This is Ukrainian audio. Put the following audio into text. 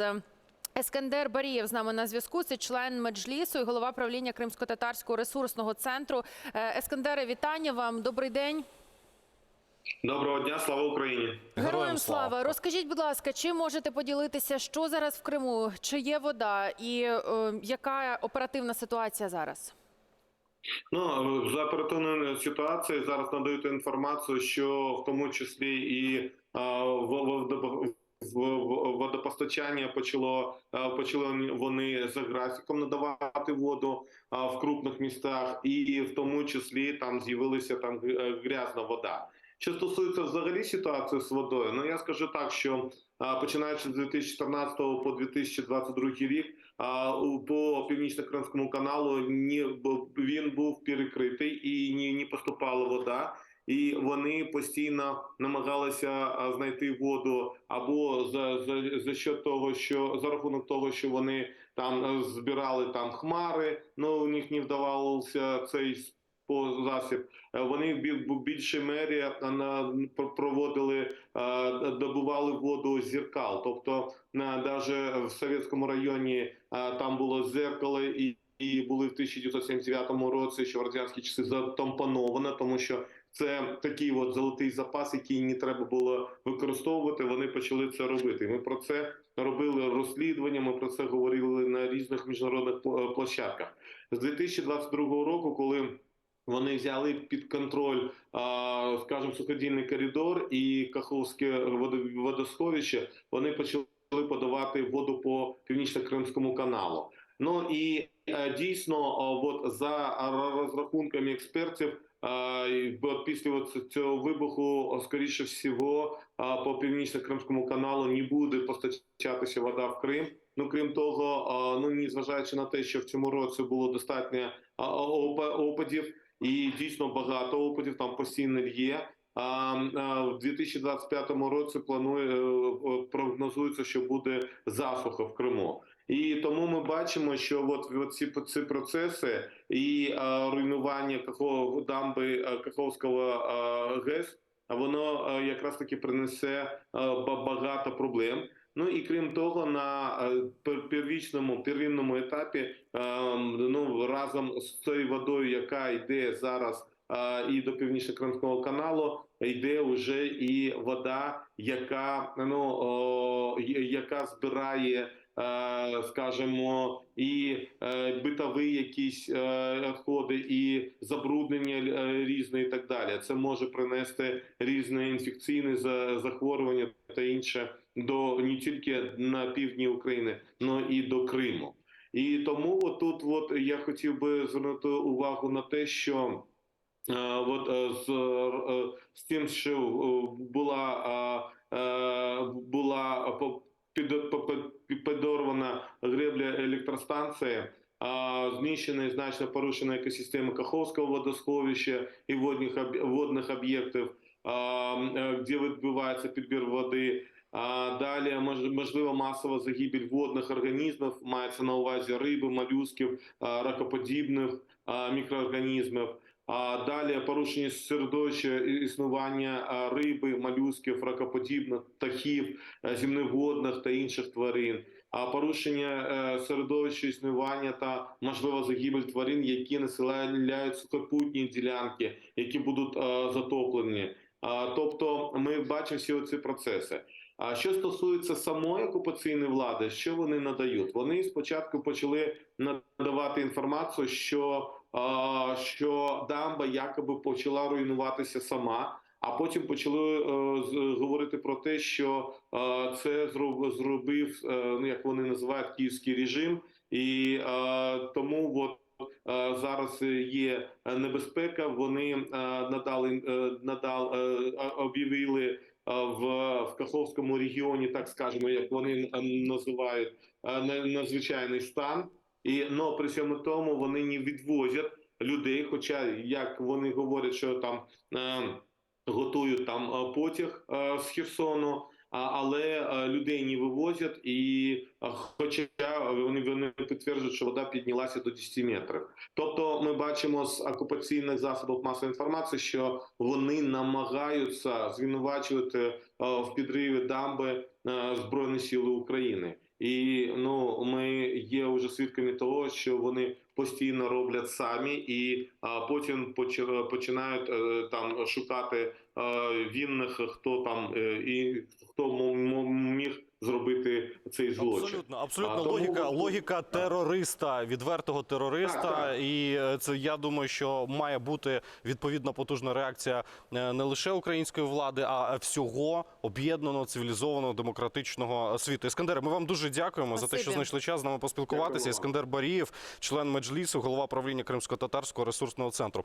Е, Ескендер Барієв з нами на зв'язку. Це член меджлісу і голова правління Кримсько-татарського ресурсного центру. Е, Ескендере, вітання вам. Добрий день. Доброго дня, слава Україні! Героям слава. Розкажіть, будь ласка, чи можете поділитися, що зараз в Криму? Чи є вода, і е, яка оперативна ситуація зараз? Ну за оперативною ситуацією зараз надають інформацію, що в тому числі і в, в, в, в водопостачання почало почали вони за графіком надавати воду а, в крупних містах, і в тому числі там з'явилася там грязна вода. Що стосується взагалі ситуації з водою, ну я скажу так, що починаючи з 2014 по 2022 рік, а по північно-кримському каналу ні він був перекритий і ні, не поступала вода. І вони постійно намагалися знайти воду або за за, за що того, що за рахунок того, що вони там е, збирали там хмари, ну у них не вдавалося цей засіб. Е, Вони в бі- в більшій мері пр- проводили е, добували воду з зеркал. Тобто навіть в Совєтському районі е, там було зеркало і. І були в 1979 році, що в радянські часи затампоновано, тому що це такий от золотий запас, який не треба було використовувати. Вони почали це робити. Ми про це робили розслідування. Ми про це говорили на різних міжнародних площадках з 2022 року, коли вони взяли під контроль, скажімо, суходільний коридор і Каховське водо- водосховище. Вони почали подавати воду по північно-кримському каналу. Ну і е, дійсно, о, от за розрахунками експертів, е, після цього вибуху, скоріше всього, по північно-кримському каналу не буде постачатися вода в Крим. Ну крім того, ну незважаючи на те, що в цьому році було достатньо опа- опадів, і дійсно багато опадів там постійно є. А, в 2025 році планує е, е, прогнозується, що буде засуха в Криму. І тому ми бачимо, що от, от ці, ці процеси і а, руйнування Кахо, дамби Каховського а, ГЕС, а воно а, якраз таки принесе а, багато проблем. Ну і крім того, на пер- первічному первинному етапі е, ну разом з цією водою, яка йде зараз і до північно-кримського каналу, йде вже і вода, яка ну о, яка збирає. Е, Скажімо, і е, битові якісь е, відходи, і забруднення різне, і так далі. Це може принести різні інфекційні захворювання та інше до не тільки на півдні України, але і до Криму. І тому от тут от я хотів би звернути увагу на те, що от з, з тим, що була е, е, була по- під- по- по- підорвана гребля електростанції. а, Знищена і значно порушена екосистема Каховського водосховища і водних водних об'єктів, е, де відбувається підбір води. Далі мож- можливо масова загибель водних організмів, мається на увазі риби, молюсків, ракоподібних мікроорганізмів. Далі порушення середовища існування риби, молюсків, ракоподібних птахів, е, земноводних та інших тварин. А порушення е, середовища існування та можливо загибель тварин, які населяють сухопутні ділянки, які будуть е, затоплені. Тобто, ми бачимо всі ці процеси. А що стосується самої окупаційної влади, що вони надають? Вони спочатку почали надавати інформацію, що, що дамба якоби почала руйнуватися сама. А потім почали е, з- говорити про те, що е, це зроб- зробив, е, ну як вони називають київський режим, і тому от зараз є небезпека. Вони надали надал об'явили в, в Каховському регіоні, так скажемо, як вони називають надзвичайний стан. І но при цьому тому вони не відвозять людей. Хоча як вони говорять, що там е, готують там е, потяг е, з Херсону. Але е, людей не вивозять, і хоча вони, вони підтверджують, що вода піднялася до 10 метрів. Тобто, ми бачимо з окупаційних засобів масової інформації, що вони намагаються звинувачувати в підриві дамби збройні сили України. І ну ми є вже свідками того, що вони постійно роблять самі, і потім поч- починають е, там шукати е, винних, хто там е, і хто міг зробити цей злочин. Абсолютно, абсолютно А, тому логіка, от- логіка терориста, відвертого терориста. Так, так. І е, це я думаю, що має бути відповідна потужна реакція не лише української влади, а всього об'єднаного цивілізованого демократичного світу. Іскандере, ми вам дуже дякуємо за те, що знайшли час з нами поспілкуватися. Дякую. Іскандер Барієв, член меджлісу, голова правління Кримсько-татарського ресурсного центру.